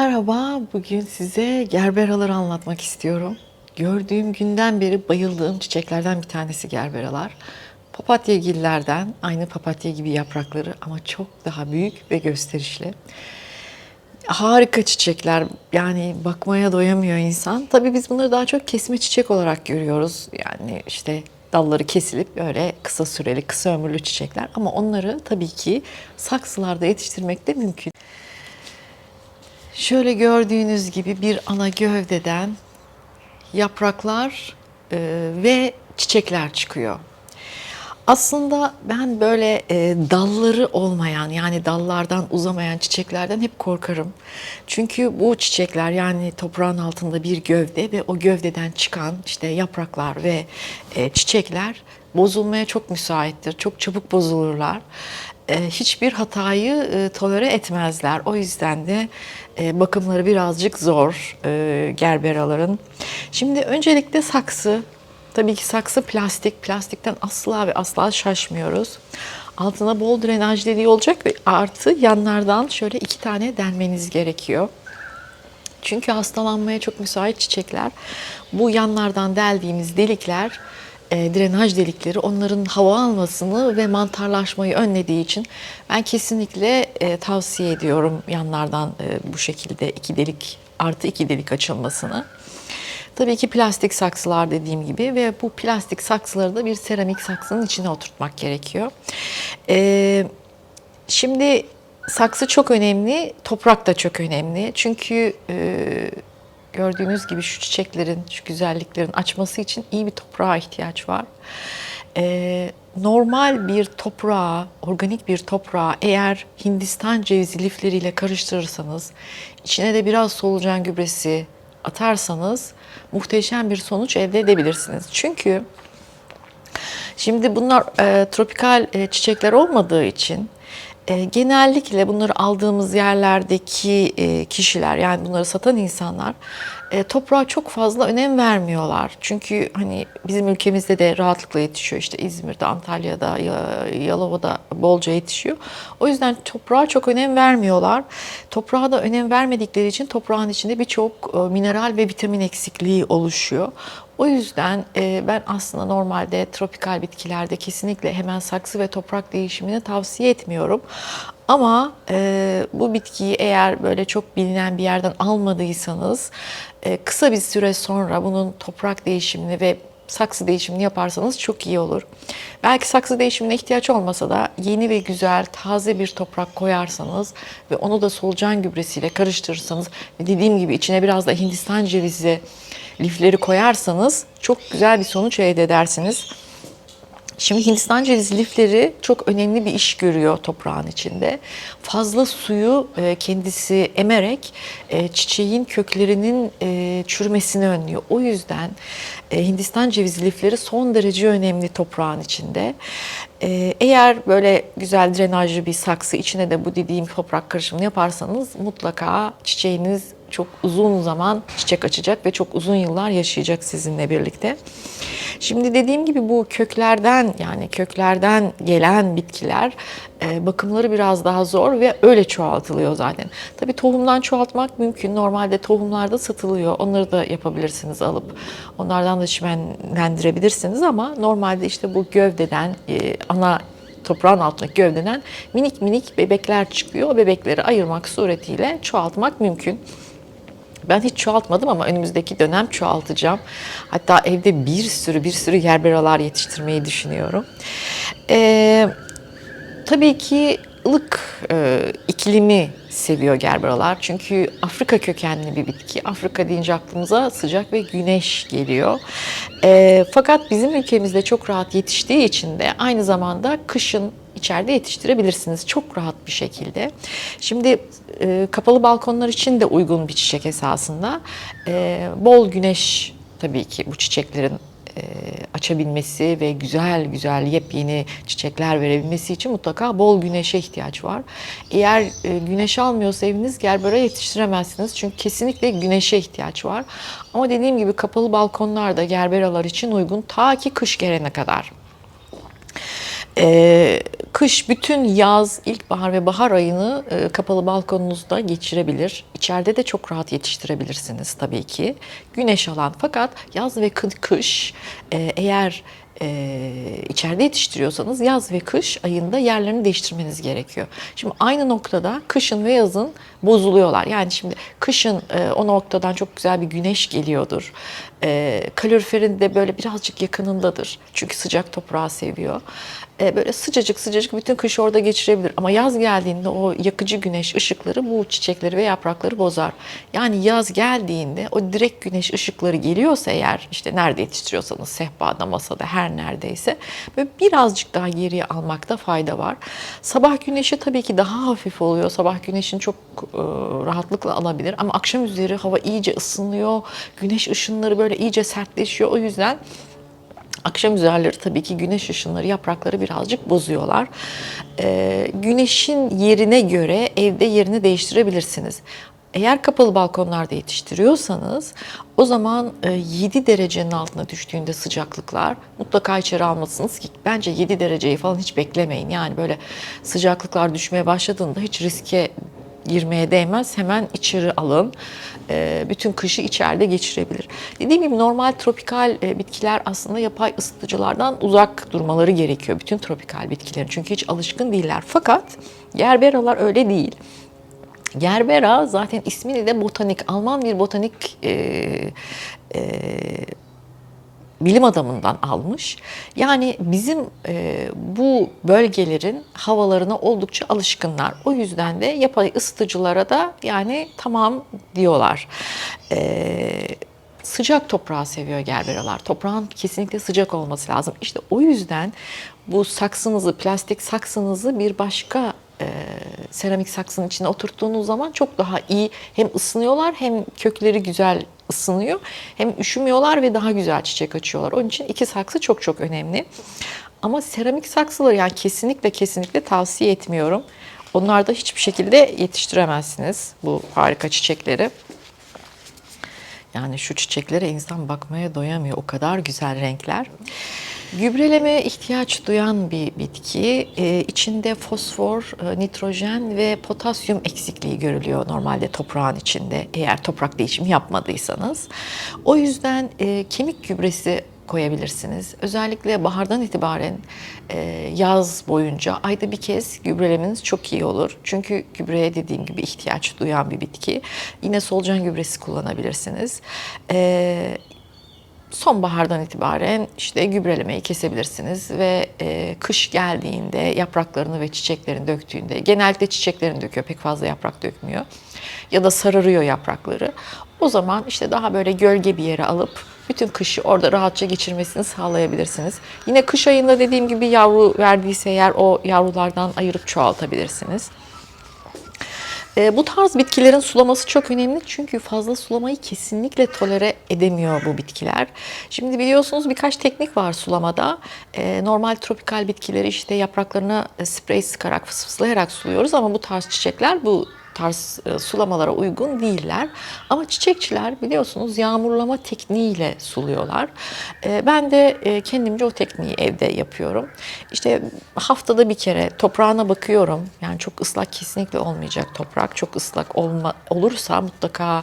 Merhaba, bugün size gerberaları anlatmak istiyorum. Gördüğüm günden beri bayıldığım çiçeklerden bir tanesi gerberalar. Papatyagillerden, aynı papatya gibi yaprakları ama çok daha büyük ve gösterişli. Harika çiçekler, yani bakmaya doyamıyor insan. Tabii biz bunları daha çok kesme çiçek olarak görüyoruz. Yani işte dalları kesilip böyle kısa süreli, kısa ömürlü çiçekler. Ama onları tabii ki saksılarda yetiştirmek de mümkün. Şöyle gördüğünüz gibi bir ana gövdeden yapraklar e, ve çiçekler çıkıyor. Aslında ben böyle e, dalları olmayan yani dallardan uzamayan çiçeklerden hep korkarım. Çünkü bu çiçekler yani toprağın altında bir gövde ve o gövdeden çıkan işte yapraklar ve e, çiçekler bozulmaya çok müsaittir. Çok çabuk bozulurlar. E, hiçbir hatayı e, tolere etmezler. O yüzden de e, bakımları birazcık zor gerberaların. Şimdi öncelikle saksı. Tabii ki saksı plastik. Plastikten asla ve asla şaşmıyoruz. Altına bol drenaj deliği olacak ve artı yanlardan şöyle iki tane delmeniz gerekiyor. Çünkü hastalanmaya çok müsait çiçekler. Bu yanlardan deldiğimiz delikler, e, drenaj delikleri onların hava almasını ve mantarlaşmayı önlediği için ben kesinlikle e, tavsiye ediyorum yanlardan e, bu şekilde iki delik artı iki delik açılmasını. Tabii ki plastik saksılar dediğim gibi ve bu plastik saksıları da bir seramik saksının içine oturtmak gerekiyor. Ee, şimdi saksı çok önemli, toprak da çok önemli. Çünkü e, gördüğünüz gibi şu çiçeklerin, şu güzelliklerin açması için iyi bir toprağa ihtiyaç var. Ee, normal bir toprağa, organik bir toprağa eğer Hindistan cevizi lifleriyle karıştırırsanız, içine de biraz solucan gübresi atarsanız muhteşem bir sonuç elde edebilirsiniz. Çünkü şimdi bunlar e, tropikal e, çiçekler olmadığı için e, genellikle bunları aldığımız yerlerdeki e, kişiler yani bunları satan insanlar e, toprağa çok fazla önem vermiyorlar. Çünkü hani bizim ülkemizde de rahatlıkla yetişiyor. İşte İzmir'de, Antalya'da, Ya- Yalova'da bolca yetişiyor. O yüzden toprağa çok önem vermiyorlar. Toprağa da önem vermedikleri için toprağın içinde birçok mineral ve vitamin eksikliği oluşuyor. O yüzden e, ben aslında normalde tropikal bitkilerde kesinlikle hemen saksı ve toprak değişimini tavsiye etmiyorum. Ama e, bu bitkiyi eğer böyle çok bilinen bir yerden almadıysanız e, kısa bir süre sonra bunun toprak değişimini ve saksı değişimini yaparsanız çok iyi olur. Belki saksı değişimine ihtiyaç olmasa da yeni ve güzel taze bir toprak koyarsanız ve onu da solucan gübresiyle karıştırırsanız ve dediğim gibi içine biraz da Hindistan cevizi lifleri koyarsanız çok güzel bir sonuç elde edersiniz. Şimdi Hindistan cevizi lifleri çok önemli bir iş görüyor toprağın içinde. Fazla suyu e, kendisi emerek e, çiçeğin köklerinin e, çürümesini önlüyor. O yüzden Hindistan cevizi lifleri son derece önemli toprağın içinde. Eğer böyle güzel drenajlı bir saksı içine de bu dediğim toprak karışımını yaparsanız mutlaka çiçeğiniz çok uzun zaman çiçek açacak ve çok uzun yıllar yaşayacak sizinle birlikte. Şimdi dediğim gibi bu köklerden yani köklerden gelen bitkiler e, bakımları biraz daha zor ve öyle çoğaltılıyor zaten. Tabii tohumdan çoğaltmak mümkün. Normalde tohumlarda satılıyor. Onları da yapabilirsiniz alıp. Onlardan da çimenlendirebilirsiniz ama normalde işte bu gövdeden e, ana toprağın altındaki gövdeden minik minik bebekler çıkıyor. O bebekleri ayırmak suretiyle çoğaltmak mümkün. Ben hiç çoğaltmadım ama önümüzdeki dönem çoğaltacağım. Hatta evde bir sürü bir sürü yerberalar yetiştirmeyi düşünüyorum. Ee, tabii ki ılık e, iklimi seviyor gerberalar. Çünkü Afrika kökenli bir bitki. Afrika deyince aklımıza sıcak ve güneş geliyor. Ee, fakat bizim ülkemizde çok rahat yetiştiği için de aynı zamanda kışın içeride yetiştirebilirsiniz çok rahat bir şekilde. Şimdi e, kapalı balkonlar için de uygun bir çiçek esasında. E, bol güneş tabii ki bu çiçeklerin e, açabilmesi ve güzel güzel yepyeni çiçekler verebilmesi için mutlaka bol güneşe ihtiyaç var. Eğer e, güneş almıyorsa eviniz gerbera yetiştiremezsiniz. Çünkü kesinlikle güneşe ihtiyaç var. Ama dediğim gibi kapalı balkonlar da gerberalar için uygun ta ki kış gelene kadar. Ee, kış bütün yaz, ilkbahar ve bahar ayını e, kapalı balkonunuzda geçirebilir. İçeride de çok rahat yetiştirebilirsiniz tabii ki. Güneş alan fakat yaz ve kı- kış e, eğer e, içeride yetiştiriyorsanız yaz ve kış ayında yerlerini değiştirmeniz gerekiyor. Şimdi aynı noktada kışın ve yazın bozuluyorlar. Yani şimdi kışın e, o noktadan çok güzel bir güneş geliyordur. E, kaloriferin de böyle birazcık yakınındadır. Çünkü sıcak toprağı seviyor. E, böyle sıcacık sıcacık bütün kış orada geçirebilir. Ama yaz geldiğinde o yakıcı güneş ışıkları bu çiçekleri ve yaprakları bozar. Yani yaz geldiğinde o direkt güneş ışıkları geliyorsa eğer işte nerede yetiştiriyorsanız sehpada, masada her neredeyse böyle birazcık daha geriye almakta fayda var. Sabah güneşi tabii ki daha hafif oluyor. Sabah güneşini çok rahatlıkla alabilir ama akşam üzeri hava iyice ısınıyor. Güneş ışınları böyle iyice sertleşiyor. O yüzden Akşam üzerleri tabii ki güneş ışınları yaprakları birazcık bozuyorlar. Ee, güneşin yerine göre evde yerini değiştirebilirsiniz. Eğer kapalı balkonlarda yetiştiriyorsanız o zaman e, 7 derecenin altına düştüğünde sıcaklıklar mutlaka içeri almalısınız ki bence 7 dereceyi falan hiç beklemeyin. Yani böyle sıcaklıklar düşmeye başladığında hiç riske girmeye değmez. Hemen içeri alın. Ee, bütün kışı içeride geçirebilir. Dediğim gibi normal tropikal e, bitkiler aslında yapay ısıtıcılardan uzak durmaları gerekiyor. Bütün tropikal bitkilerin. Çünkü hiç alışkın değiller. Fakat gerberalar öyle değil. Gerbera zaten ismini de botanik, Alman bir botanik e, e, bilim adamından almış. Yani bizim e, bu bölgelerin havalarına oldukça alışkınlar. O yüzden de yapay ısıtıcılara da yani tamam diyorlar. E, sıcak toprağı seviyor gerberalar. Toprağın kesinlikle sıcak olması lazım. İşte o yüzden bu saksınızı, plastik saksınızı bir başka e, seramik saksının içine oturttuğunuz zaman çok daha iyi hem ısınıyorlar hem kökleri güzel ısınıyor hem üşümüyorlar ve daha güzel çiçek açıyorlar. Onun için iki saksı çok çok önemli. Ama seramik saksıları yani kesinlikle kesinlikle tavsiye etmiyorum. Onlarda hiçbir şekilde yetiştiremezsiniz bu harika çiçekleri. Yani şu çiçeklere insan bakmaya doyamıyor. O kadar güzel renkler. Gübrelemeye ihtiyaç duyan bir bitki. Ee, içinde fosfor, e, nitrojen ve potasyum eksikliği görülüyor normalde toprağın içinde eğer toprak değişimi yapmadıysanız. O yüzden e, kemik gübresi koyabilirsiniz. Özellikle bahardan itibaren e, yaz boyunca ayda bir kez gübrelemeniz çok iyi olur. Çünkü gübreye dediğim gibi ihtiyaç duyan bir bitki. Yine solucan gübresi kullanabilirsiniz. E, sonbahardan itibaren işte gübrelemeyi kesebilirsiniz ve e, kış geldiğinde yapraklarını ve çiçeklerini döktüğünde genellikle çiçeklerini döküyor pek fazla yaprak dökmüyor ya da sararıyor yaprakları. O zaman işte daha böyle gölge bir yere alıp bütün kışı orada rahatça geçirmesini sağlayabilirsiniz. Yine kış ayında dediğim gibi yavru verdiyse eğer o yavrulardan ayırıp çoğaltabilirsiniz. E, bu tarz bitkilerin sulaması çok önemli çünkü fazla sulamayı kesinlikle tolere edemiyor bu bitkiler. Şimdi biliyorsunuz birkaç teknik var sulamada. E, normal tropikal bitkileri işte yapraklarına sprey sıkarak fısfıslayarak suluyoruz ama bu tarz çiçekler bu tarz e, sulamalara uygun değiller. Ama çiçekçiler biliyorsunuz yağmurlama tekniğiyle suluyorlar. E, ben de e, kendimce o tekniği evde yapıyorum. İşte haftada bir kere toprağına bakıyorum. Yani çok ıslak kesinlikle olmayacak toprak. Çok ıslak olma, olursa mutlaka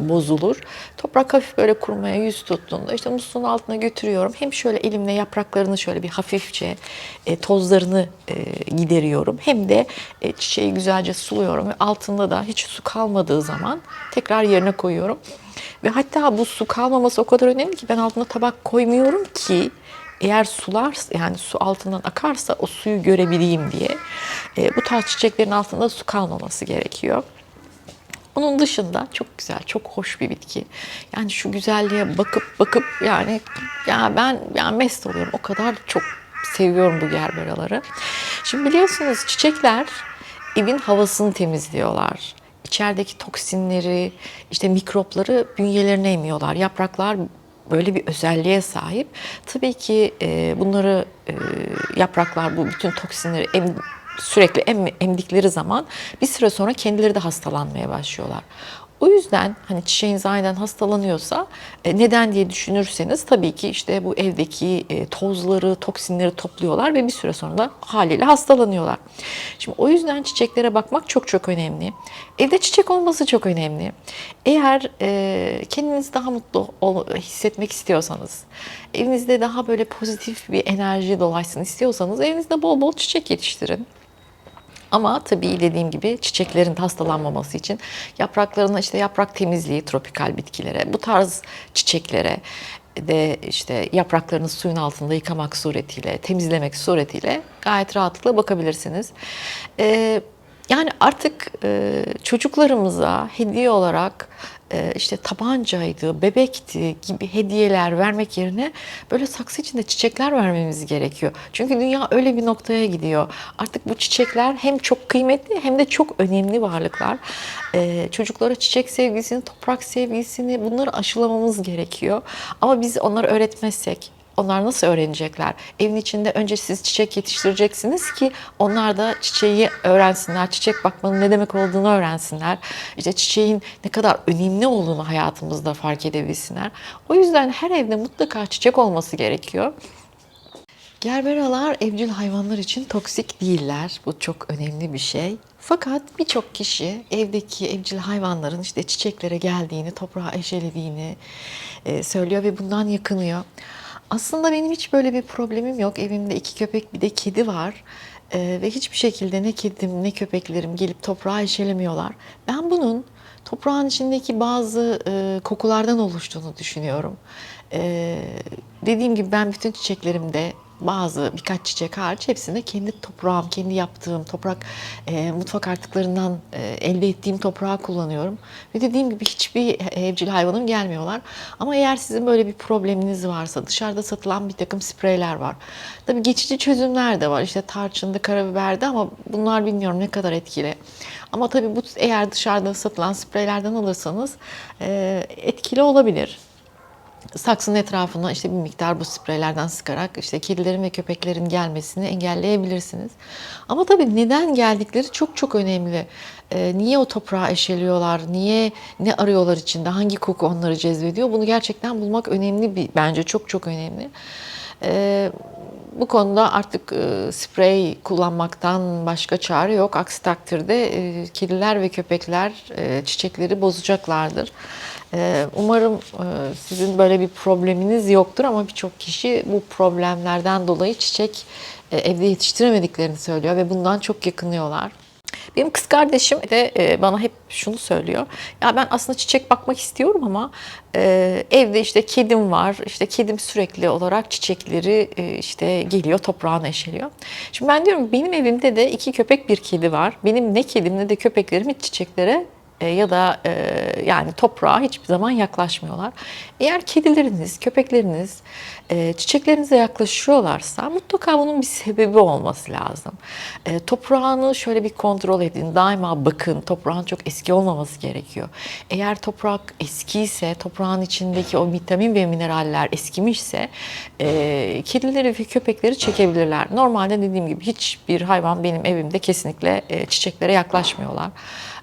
bozulur. Toprak hafif böyle kurumaya yüz tuttuğunda işte musluğun altına götürüyorum. Hem şöyle elimle yapraklarını şöyle bir hafifçe tozlarını gideriyorum. Hem de çiçeği güzelce suluyorum ve altında da hiç su kalmadığı zaman tekrar yerine koyuyorum. Ve hatta bu su kalmaması o kadar önemli ki ben altına tabak koymuyorum ki eğer sular yani su altından akarsa o suyu görebileyim diye. E, bu tarz çiçeklerin altında su kalmaması gerekiyor. Onun dışında çok güzel, çok hoş bir bitki. Yani şu güzelliğe bakıp bakıp yani ya ben yani mest oluyorum. O kadar çok seviyorum bu gerberaları. Şimdi biliyorsunuz çiçekler evin havasını temizliyorlar. İçerideki toksinleri, işte mikropları bünyelerine emiyorlar. Yapraklar böyle bir özelliğe sahip. Tabii ki e, bunları e, yapraklar bu bütün toksinleri em, sürekli em, emdikleri zaman bir süre sonra kendileri de hastalanmaya başlıyorlar. O yüzden hani çiçeğiniz aniden hastalanıyorsa e, neden diye düşünürseniz tabii ki işte bu evdeki e, tozları, toksinleri topluyorlar ve bir süre sonra da haliyle hastalanıyorlar. Şimdi o yüzden çiçeklere bakmak çok çok önemli. Evde çiçek olması çok önemli. Eğer e, kendinizi daha mutlu hissetmek istiyorsanız, evinizde daha böyle pozitif bir enerji dolaşsın istiyorsanız evinizde bol bol çiçek yetiştirin. Ama tabii dediğim gibi çiçeklerin hastalanmaması için yapraklarına işte yaprak temizliği tropikal bitkilere, bu tarz çiçeklere de işte yapraklarını suyun altında yıkamak suretiyle, temizlemek suretiyle gayet rahatlıkla bakabilirsiniz. Ee, yani artık e, çocuklarımıza hediye olarak işte tabancaydı, bebekti gibi hediyeler vermek yerine böyle saksı içinde çiçekler vermemiz gerekiyor. Çünkü dünya öyle bir noktaya gidiyor. Artık bu çiçekler hem çok kıymetli hem de çok önemli varlıklar. E, çocuklara çiçek sevgisini, toprak sevgisini bunları aşılamamız gerekiyor. Ama biz onları öğretmezsek, onlar nasıl öğrenecekler? Evin içinde önce siz çiçek yetiştireceksiniz ki onlar da çiçeği öğrensinler. Çiçek bakmanın ne demek olduğunu öğrensinler. İşte çiçeğin ne kadar önemli olduğunu hayatımızda fark edebilsinler. O yüzden her evde mutlaka çiçek olması gerekiyor. Gerberalar evcil hayvanlar için toksik değiller. Bu çok önemli bir şey. Fakat birçok kişi evdeki evcil hayvanların işte çiçeklere geldiğini, toprağa eşelediğini e, söylüyor ve bundan yakınıyor. Aslında benim hiç böyle bir problemim yok. Evimde iki köpek bir de kedi var. E, ve hiçbir şekilde ne kedim ne köpeklerim gelip toprağa eşelemiyorlar. Ben bunun toprağın içindeki bazı e, kokulardan oluştuğunu düşünüyorum. E, dediğim gibi ben bütün çiçeklerimde bazı birkaç çiçek hariç hepsinde kendi toprağım, kendi yaptığım toprak e, mutfak artıklarından e, elde ettiğim toprağı kullanıyorum. Ve dediğim gibi hiçbir evcil hayvanım gelmiyorlar. Ama eğer sizin böyle bir probleminiz varsa dışarıda satılan bir takım spreyler var. Tabii geçici çözümler de var. İşte tarçında, karabiberde ama bunlar bilmiyorum ne kadar etkili. Ama tabii bu eğer dışarıda satılan spreylerden alırsanız e, etkili olabilir saksının etrafına işte bir miktar bu spreylerden sıkarak işte kedilerin ve köpeklerin gelmesini engelleyebilirsiniz. Ama tabii neden geldikleri çok çok önemli. Ee, niye o toprağı eşeliyorlar? Niye ne arıyorlar içinde? Hangi koku onları cezbediyor? Bunu gerçekten bulmak önemli bir bence çok çok önemli. Ee, bu konuda artık e, sprey kullanmaktan başka çare yok. Aksi takdirde e, kediler ve köpekler e, çiçekleri bozacaklardır. E, umarım e, sizin böyle bir probleminiz yoktur ama birçok kişi bu problemlerden dolayı çiçek e, evde yetiştiremediklerini söylüyor ve bundan çok yakınıyorlar. Benim kız kardeşim de e, bana hep şunu söylüyor. Ya ben aslında çiçek bakmak istiyorum ama evde işte kedim var. İşte kedim sürekli olarak çiçekleri işte geliyor toprağına eşeliyor. Şimdi ben diyorum benim evimde de iki köpek bir kedi var. Benim ne kedim ne de köpeklerim hiç çiçeklere e, ya da e, yani toprağa hiçbir zaman yaklaşmıyorlar. Eğer kedileriniz, köpekleriniz e, çiçeklerinize yaklaşıyorlarsa mutlaka bunun bir sebebi olması lazım. Toprağını şöyle bir kontrol edin. Daima bakın. Toprağın çok eski olmaması gerekiyor. Eğer toprak eskiyse, toprağın içindeki o vitamin ve mineraller eskimişse kedileri ve köpekleri çekebilirler. Normalde dediğim gibi hiçbir hayvan benim evimde kesinlikle çiçeklere yaklaşmıyorlar.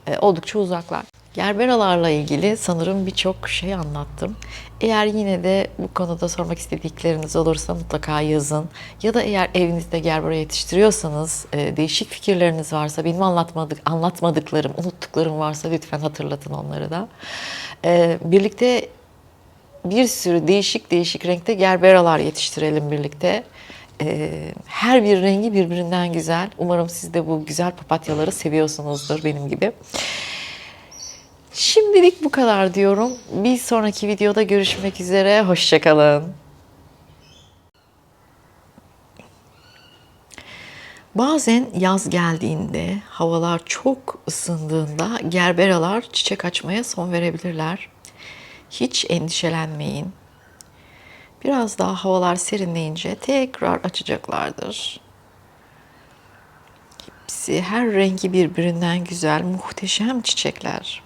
E, oldukça uzaklar. Gerberalarla ilgili sanırım birçok şey anlattım. Eğer yine de bu konuda sormak istedikleriniz olursa mutlaka yazın. Ya da eğer evinizde gerbera yetiştiriyorsanız, e, değişik fikirleriniz varsa, benim anlatmadık, anlatmadıklarım, unuttuklarım varsa lütfen hatırlatın onları da. E, birlikte bir sürü değişik değişik renkte gerberalar yetiştirelim birlikte. Ee, her bir rengi birbirinden güzel. Umarım siz de bu güzel papatyaları seviyorsunuzdur benim gibi. Şimdilik bu kadar diyorum. Bir sonraki videoda görüşmek üzere. Hoşçakalın. Bazen yaz geldiğinde, havalar çok ısındığında gerberalar çiçek açmaya son verebilirler. Hiç endişelenmeyin. Biraz daha havalar serinleyince tekrar açacaklardır. Hepsi her rengi birbirinden güzel, muhteşem çiçekler.